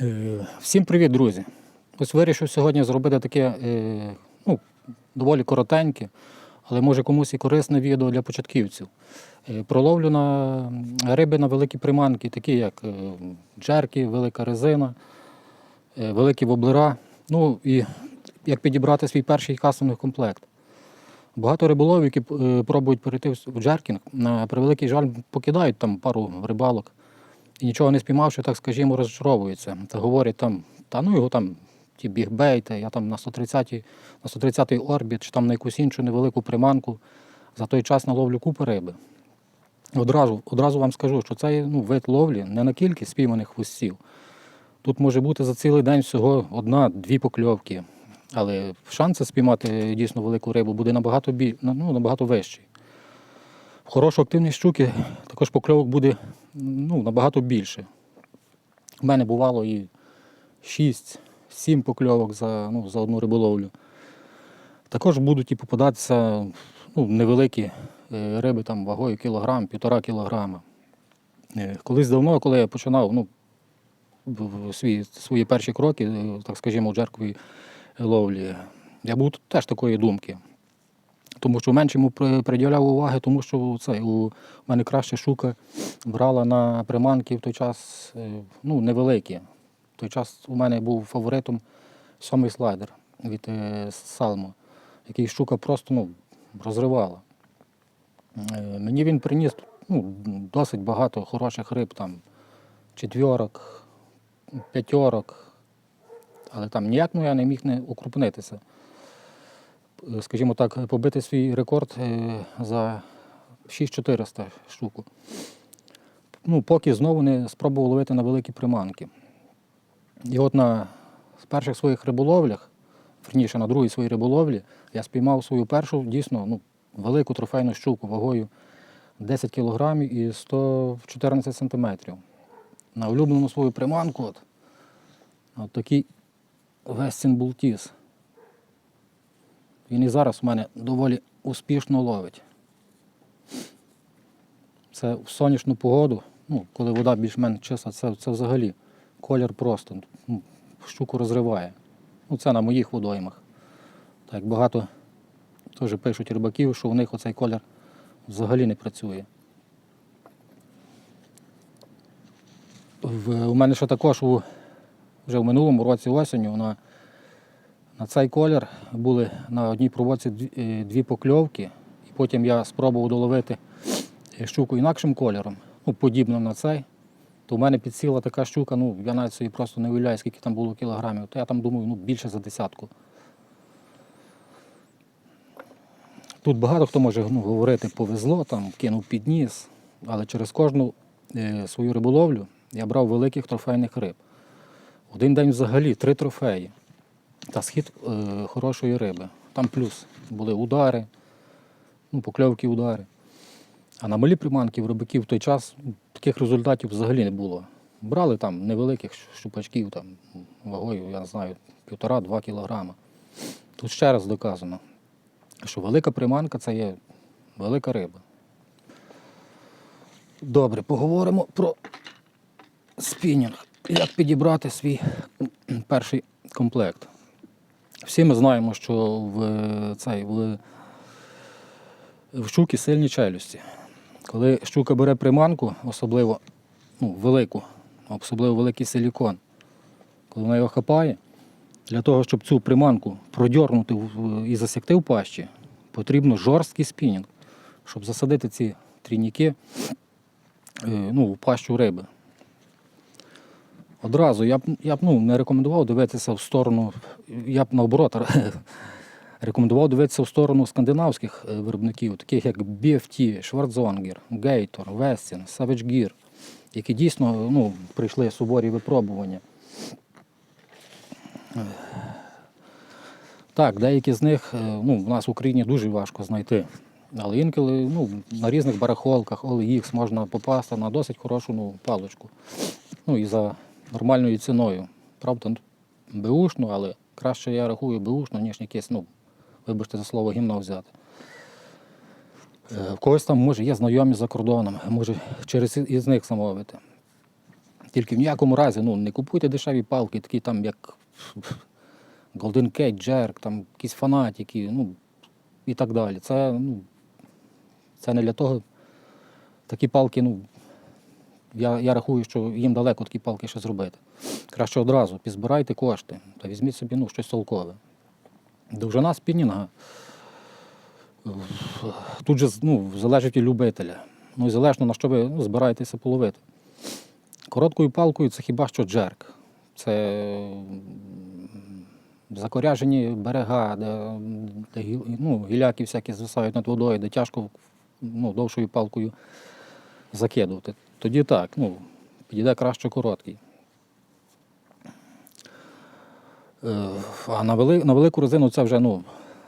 Е, Всім привіт, друзі! Ось вирішив сьогодні зробити таке е, ну, доволі коротеньке, але може комусь і корисне відео для початківців. Е, Про ловлю на риби на великі приманки, такі як джерки, велика резина, великі воблера. Ну і як підібрати свій перший кастомний комплект. Багато риболовів, які пробують перейти в джеркінг, на превеликий жаль, покидають там пару рибалок і нічого не спіймавши, так скажімо, розчаровуються. Та говорять там, та ну його там ті бігбейти, я там на 130 на 130 орбіт чи там на якусь іншу невелику приманку за той час наловлю купу риби. Одразу, одразу вам скажу, що цей ну, вид ловлі не на кількість спійманих хвостів. Тут може бути за цілий день всього одна-дві покльовки. Але шанси спіймати дійсно велику рибу буде набагато, бі... ну, набагато вищий. Хорошу активність щуки також покльовок буде ну, набагато більше. У мене бувало і 6-7 покльовок за, ну, за одну риболовлю. Також будуть і попадатися ну, невеликі е, риби там, вагою кілограм, півтора кілограма. Е, Колись давно, коли я починав ну, свої, свої перші кроки, е, так скажімо, у джерковій ловлі, я був теж такої думки. Тому що менше йому приділяв уваги, тому що це, у мене краще шука брала на приманки в той час е, ну, невеликі. В той час у мене був фаворитом сьомий слайдер від е, Салмо, який щука просто ну, розривала. Е, Мені він приніс ну, досить багато хороших риб, там, четвірок, п'ятьорок, але там ніяк ну, я не міг не укрупнитися е, скажімо так, побити свій рекорд е, за 6400 штуку. Ну, поки знову не спробував ловити на великі приманки. І от на перших своїх риболовлях, верніше на другій своїй риболовлі, я спіймав свою першу дійсно ну, велику трофейну щуку вагою 10 кг і 114 см. На улюблену свою приманку от, от такий Вестін Бултіс. Він і зараз у мене доволі успішно ловить. Це в сонячну погоду, ну, коли вода більш-менш чиста, це, це взагалі колір просто ну, щуку розриває. Ну, це на моїх водоймах. Так багато теж пишуть рибаків, що у них оцей колір взагалі не працює. В, у мене ще також у, вже в минулому році осінню на на цей колір були на одній проводці дві, е, покльовки, і потім я спробував доловити е, щуку інакшим кольором, ну, подібно на цей. То в мене підсіла така щука, ну я навіть собі просто не уявляю, скільки там було кілограмів. То я там думаю, ну більше за десятку. Тут багато хто може ну, говорити, повезло, там, кинув підніс, але через кожну е, свою риболовлю я брав великих трофейних риб. Один день взагалі три трофеї та схід е, хорошої риби. Там плюс були удари, ну, покльовки удари. А на малі приманки в рибаків в той час таких результатів взагалі не було. Брали там невеликих щупачків там, вагою, я не знаю, півтора-два кілограма. Тут ще раз доказано, що велика приманка це є велика риба. Добре, поговоримо про спінінг. Як підібрати свій перший комплект. Всі ми знаємо, що в, е, цей, в, в щуки сильні челюсті. Коли щука бере приманку, особливо ну, велику, особливо великий силікон, коли вона його хапає, для того, щоб цю приманку продьорнути і засікти в пащі, потрібно жорсткий спінінг, щоб засадити ці трійники е, ну, в пащу риби. Одразу я б, я б ну, не рекомендував дивитися в сторону, я б наоборот рекомендував дивитися в сторону скандинавських е, виробників, таких як BFT, Schwarzонгер, Gator, Westin, Savage Gear, які дійсно ну, прийшли суворі випробування. Так, деякі з них е, ну, в нас в Україні дуже важко знайти. Але інколи ну, на різних барахолках OLX можна попасти на досить хорошу ну, паличку. Ну і за нормальною ціною. Правда, ну, беушну, але краще я рахую беушну, ніж якесь, ну, вибачте за слово, гімно взяти. Е, В когось там може є знайомі за кордоном, може через із них замовити. Тільки в ніякому разі ну, не купуйте дешеві палки, такі там, як Golden Cage, Jerk, там якісь фанатики, ну і так далі. Це, ну, це не для того. Такі палки, ну, я, я рахую, що їм далеко такі палки ще зробити. Краще одразу підзбирайте кошти та візьміть собі ну, щось толкове. Довжина спінінга. Тут же ну, залежить від любителя. Ну і залежно на що ви ну, збираєтеся половити. Короткою палкою це хіба що джерк. Це закоряжені берега, де, де ну, гіляки всякі звисають над водою, де тяжко ну, довшою палкою закидувати. Тоді так, ну, підійде краще короткий. Е, А на, вели, на велику резину це вже, ну,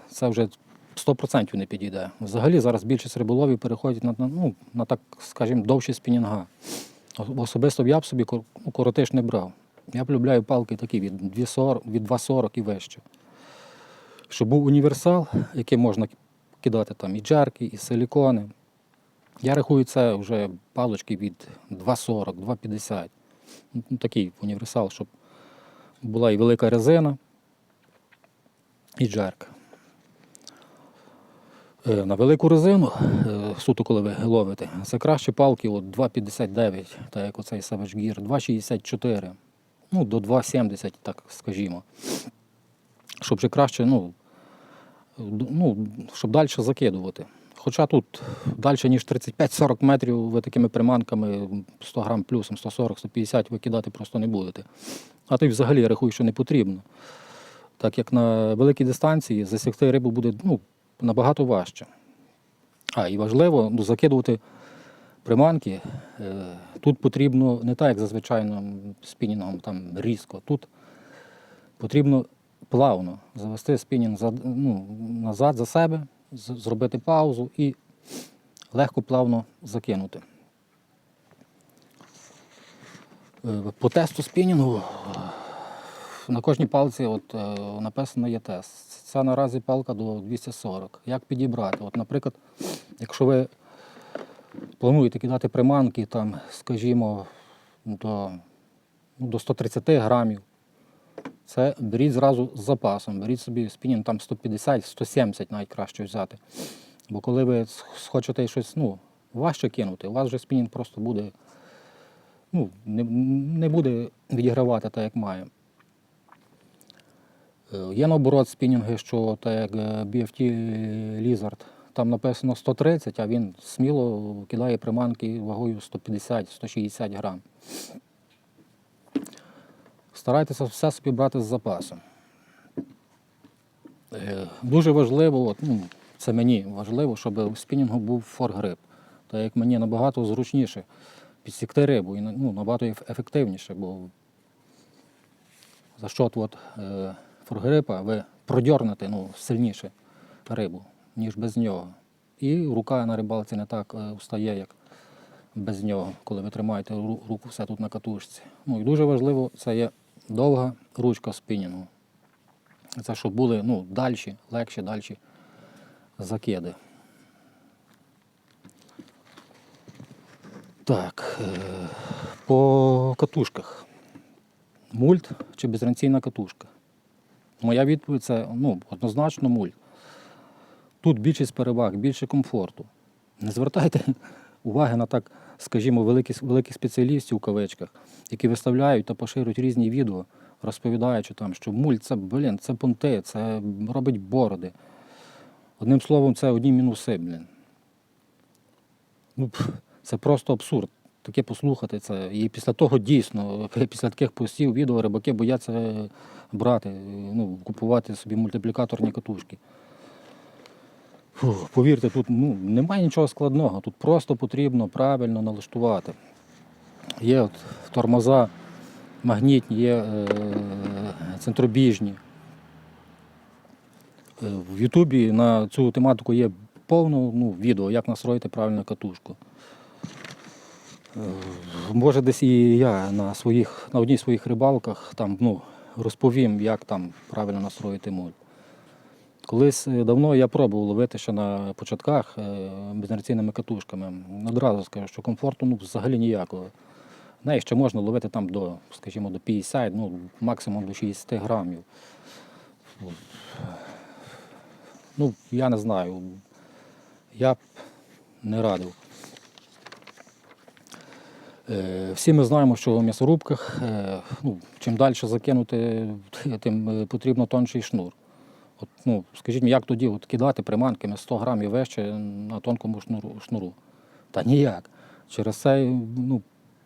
це вже 100% не підійде. Взагалі зараз більшість риболовів переходять на, ну, на так, скажімо, довші спінінга. Особисто б я б собі ну, коротиш не брав. Я полюбляю палки такі від 2,40 від 2,40 і вище. Щоб був універсал, який можна кидати там і джерки, і силікони. Я рахую, це вже палочки від 2,40, 2,50. Ну, такий універсал, щоб була і велика резина, і джерк. Е, На велику резину, е, суто коли ви ловите, це краще палки от 2,59, так як оцей Savage Gear, 2,64, ну до 2,70, так скажімо. Щоб вже краще, ну, ну, щоб далі закидувати. Хоча тут далі, ніж 35-40 метрів, ви такими приманками 100 грам плюсом, 140-150 ви кидати просто не будете. А то взагалі я що не потрібно. Так як на великій дистанції засікти рибу буде ну, набагато важче. А, і важливо ну, закидувати приманки. Е, тут потрібно не так, як за звичайним спінінгом, там різко. Тут потрібно плавно завести спінінг ну, назад за себе, зробити паузу і легко плавно закинути. Е, По тесту спінінгу на кожній палці от, е, написано є тест. Це наразі палка до 240. Як підібрати? От, наприклад, якщо ви плануєте кидати приманки, там, скажімо, до, ну, до 130 грамів, це беріть зразу з запасом. Беріть собі спінінг там 150-170 навіть краще взяти. Бо коли ви с- хочете щось ну, важче кинути, у вас вже спінінг просто буде, ну, не, не буде відігравати так, як має. Е, Є наоборот спінінги, що так як е, BFT Lizard, там написано 130, а він сміло кидає приманки вагою 150-160 грам. Старайтеся все собі брати з запасом. Е, Дуже важливо, от, ну, це мені важливо, щоб у спінінгу був форгрип. Так як мені набагато зручніше підсікти рибу і ну, набагато ефективніше, бо за счет от, е, форгрипа ви продьорнете ну, сильніше рибу, ніж без нього. І рука на рибалці не так е, встає, як без нього, коли ви тримаєте руку все тут на катушці. Ну і дуже важливо, це є довга ручка спінінгу. Це щоб були ну, дальші, легші, дальші закиди. Так, е, по катушках. Мульт чи безранційна катушка? Моя відповідь це ну, однозначно мульт. Тут більшість переваг, більше комфорту. Не звертайте уваги на так, скажімо, великих, великих спеціалістів у кавичках, які виставляють та поширюють різні відео, розповідаючи там, що мульт це, блін, це понти, це робить бороди. Одним словом, це одні мінуси, блін. Ну, це просто абсурд. Таке послухати це. І після того дійсно, після таких постів, відео рибаки бояться брати, ну, купувати собі мультиплікаторні катушки. Фу, повірте, тут ну, немає нічого складного, тут просто потрібно правильно налаштувати. Є от тормоза магнітні, є е, центробіжні. Е, В Ютубі на цю тематику є повно ну, відео, як настроїти правильно катушку. Е, Може, десь і я на, своїх, на одній своїх рибалках там, ну, розповім, як там правильно настроїти муль. Колись е, давно я пробував ловити ще на початках е, безінерційними катушками. Одразу скажу, що комфорту ну, взагалі ніякого. неї ще можна ловити там до, скажімо, до 50, ну, максимум до 60 грамів. Ну, я не знаю. Я б не радив. Е, Всі ми знаємо, що в м'ясорубках ну, чим далі закинути, тим потрібно тонший шнур. От, ну, скажіть мені, як тоді от, кидати приманками 100 грамів вище на тонкому шнуру? шнуру? Та ніяк. Через це, ну,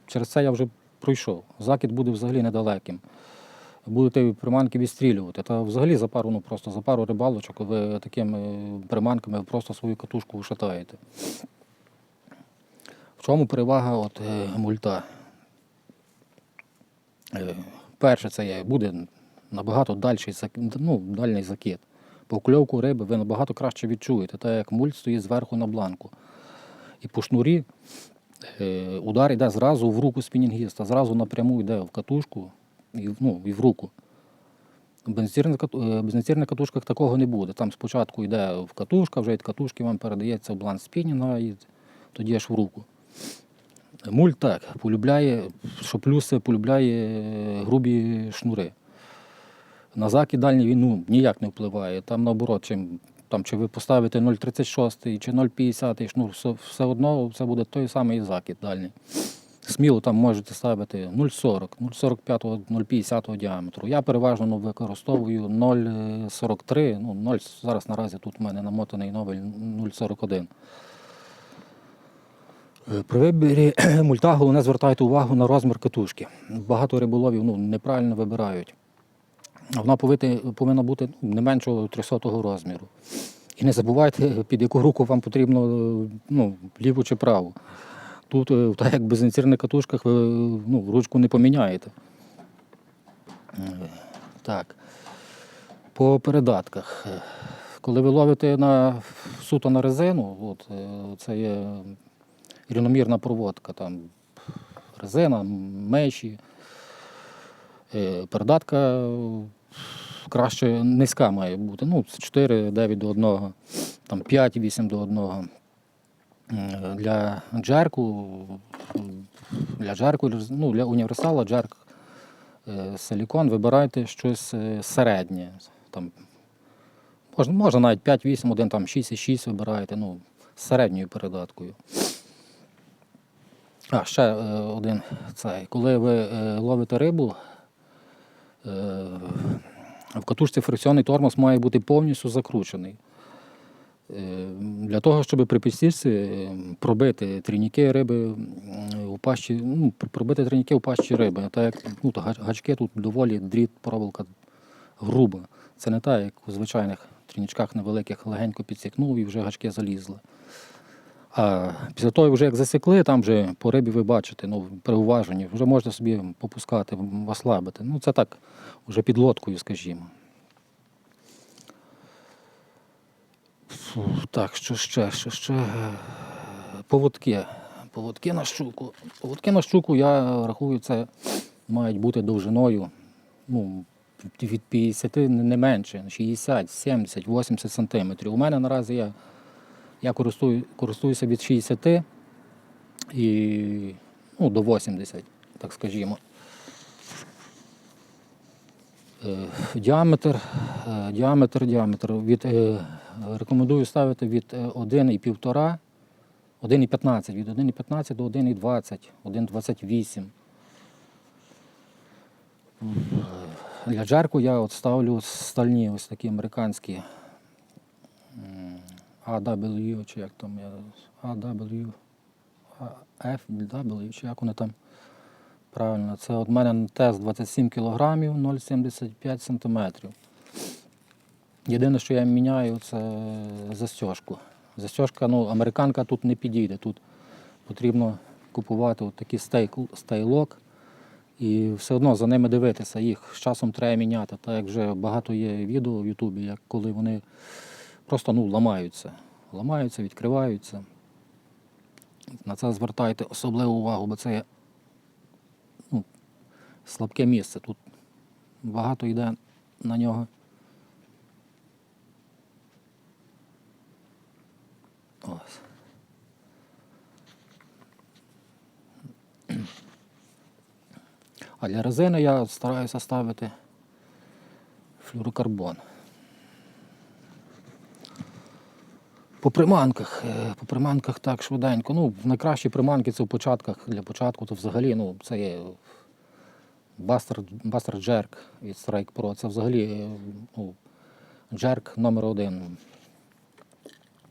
через це я вже пройшов. Закид буде взагалі недалеким. Будете приманки відстрілювати. Та взагалі за пару, ну просто за пару рибалочок ви такими приманками просто свою катушку ушатаєте. В чому перевага от, е, мульта? Е, Перше, це є, буде набагато дальший, ну, дальній закид. Покльовку риби ви набагато краще відчуєте, так як мульт стоїть зверху на бланку. І по шнурі е, удар йде зразу в руку спінінгіста, зразу напряму йде в катушку і, ну, і в руку. В е, бензирних катушках такого не буде. Там спочатку йде в катушка, вже від катушки вам передається в блан спінінга і тоді аж в руку. Мульт так, полюбляє, що плюс полюбляє е, грубі шнури. На закид дальній він ну, ніяк не впливає. Там наоборот, чим, там, чи ви поставите 0,36 чи 0,50 шнур, все, одно це буде той самий закид дальній. Сміло там можете ставити 0,40, 0,45, 0,50 діаметру. Я переважно ну, використовую 0,43, ну, 0, зараз наразі тут у мене намотаний новий 0,41. Е, При виборі мульта головне звертайте увагу на розмір катушки. Багато риболовів ну, неправильно вибирають. Вона повинна, бути не меншого 300 розміру. І не забувайте, під яку руку вам потрібно ну, ліву чи праву. Тут, е, так як в безнецірних катушках, ви ну, ручку не поміняєте. Так. По передатках. Коли ви ловите на, суто на резину, от, е, це є рівномірна проводка, там резина, меші. Е, Передатка краще низька має бути. Ну, 4, 9 до 1, там 5, 8 до 1. Е, Для джерку, для джерку, ну, для універсала джерк е, силікон вибирайте щось е, середнє. Там, можна, можна навіть 5-8, один там 6,6 вибираєте, ну, з середньою передаткою. А, ще е, один цей. Коли ви ловите рибу, в катушці фрикціонний тормоз має бути повністю закручений. Е, Для того, щоб при підстільці е, пробити трійники риби у пащі, ну, пробити трійники у пащі риби. Так як ну, гачки тут доволі дріт, проволока груба. Це не так, як у звичайних трійничках невеликих легенько підсікнув і вже гачки залізли. А після того, вже як засікли, там вже по рибі ви бачите, ну, при уваженні, вже можете собі попускати, ослабити. Ну, це так, вже під лодкою, скажімо. Фу, Так, що ще, що ще? Поводки. Поводки на щуку. Поводки на щуку, я рахую, це мають бути довжиною ну, від 50 не менше, 60, 70, 80 сантиметрів. У мене наразі я, я користую, користуюся від 60 і ну, до 80, так скажімо. Е, Діаметр, е, діаметр, діаметр. Від, е, рекомендую ставити від е, 1,5, 1,15, від 1,15 до 1,20, 1,28. Е, Для джерку я от ставлю стальні ось такі американські AW, чи як там AW, FW, чи як вони там. Правильно, це от мене тест 27 кг, 0,75 см. Єдине, що я міняю, це застежку. Застежка, ну, американка тут не підійде. Тут потрібно купувати от стейк- стейлок і все одно за ними дивитися. Їх з часом треба міняти. Так як вже багато є відео в Ютубі, як коли вони просто ну, ламаються. Ламаються, відкриваються. На це звертайте особливу увагу, бо це ну, слабке місце. Тут багато йде на нього. Ось. А для резини я стараюся ставити флюрокарбон. По приманках. е, По приманках так швиденько. Ну, найкращі приманки це в початках. Для початку то взагалі ну, це є Buster, Buster Jerk від Strike Pro. Це взагалі е, ну, Jerk номер один.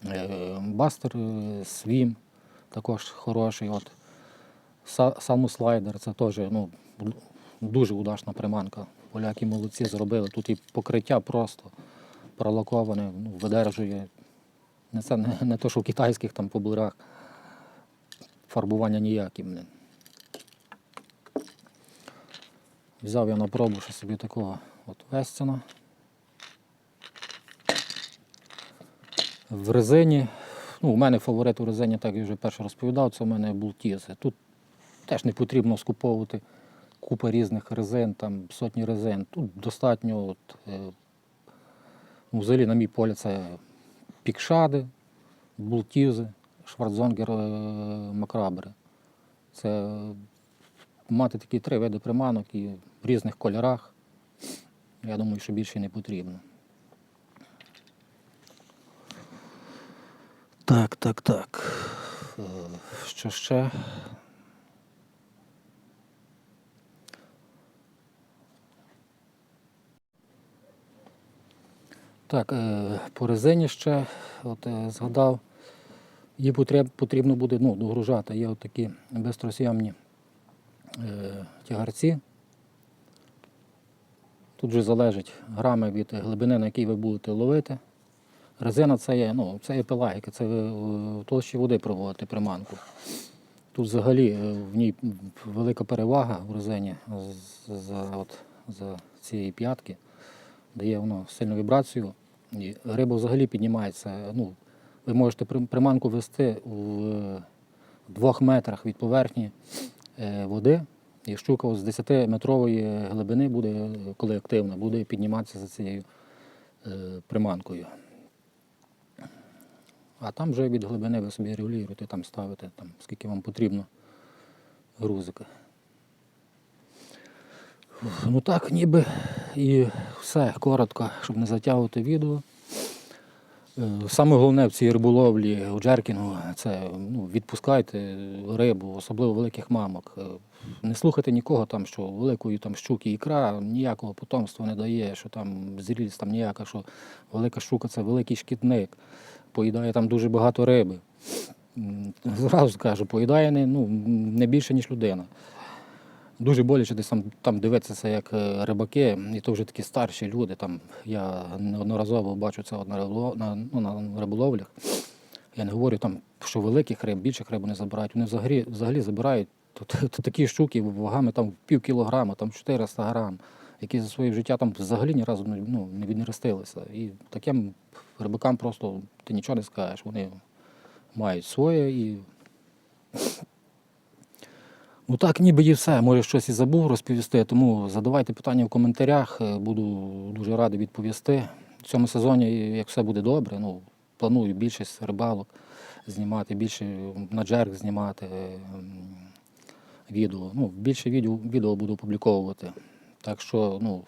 Е, Buster е, також хороший. От. Са- Самослайдер це теж ну, дуже удачна приманка. Поляки молодці зробили. Тут і покриття просто пролаковане, ну, видержує. Не це не, не то, що в китайських там по бурах. Фарбування ніякі. Блин. Взяв я на пробу ще собі такого от Вестіна. В резині, ну, у мене фаворит у резині, так я вже перше розповідав, це у мене бултізи. Тут теж не потрібно скуповувати купа різних резин, там сотні резин. Тут достатньо, от, е, ну, взагалі, на мій поля, це пікшади, бултізи, шварцзонгер, е, макрабери. Це е, мати такі три види приманок і в різних кольорах. Я думаю, що більше не потрібно. Так, так, так. Е, Що ще? Так, е, по резині ще от, е, згадав, її потріб, потрібно буде ну, догружати. Є от такі безтросйомні е, тягарці. Тут вже залежить грами від глибини, на якій ви будете ловити. Резина це є, ну, це є пелагіка, це ви в толщі води проводите приманку. Тут взагалі в ній велика перевага в резині за, от, за цієї п'ятки. Дає воно сильну вібрацію. І риба взагалі піднімається. Ну, ви можете приманку вести е, двох метрах від поверхні е, води, і щука з 10-метрової глибини буде, коли активна, буде підніматися за цією е, приманкою. А там вже від глибини ви собі регулюєте, там ставите, там, скільки вам потрібно грузика. Ну так, ніби і все коротко, щоб не затягувати відео. Е, Саме головне в цій риболовлі у джеркінгу це ну, відпускайте рибу, особливо великих мамок. Е, Не слухайте нікого там, що великої там щуки ікра ніякого потомства не дає, що там зрілість там ніяка, що велика щука це великий шкідник, поїдає там дуже багато риби. Зразу скажу, поїдає не, ну, не більше, ніж людина. Дуже боляче десь там, там дивитися, як е, рибаки, і то вже такі старші люди. Там, я неодноразово бачу це на, риболов, на, ну, на риболовлях. Я не говорю, там, що великих риб, більших риб не забирають. Вони взагалі, взагалі забирають то такі щуки вагами там пів кілограма, там 400 грам, які за своє життя там взагалі ні разу ну, не віднерестилися. І таким рибакам просто ти нічого не скажеш. Вони мають своє і Ну так, ніби і все. Може, щось і забув розповісти, тому задавайте питання в коментарях. е, Буду дуже радий відповісти. В цьому сезоні, як все буде добре, ну, планую більшість рибалок знімати, більше на джерк знімати е, відео. Ну, більше відео, відео буду опубліковувати. Так що, ну,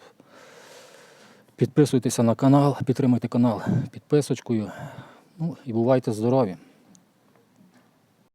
підписуйтеся на канал, підтримуйте канал підписочкою. Ну і бувайте здорові!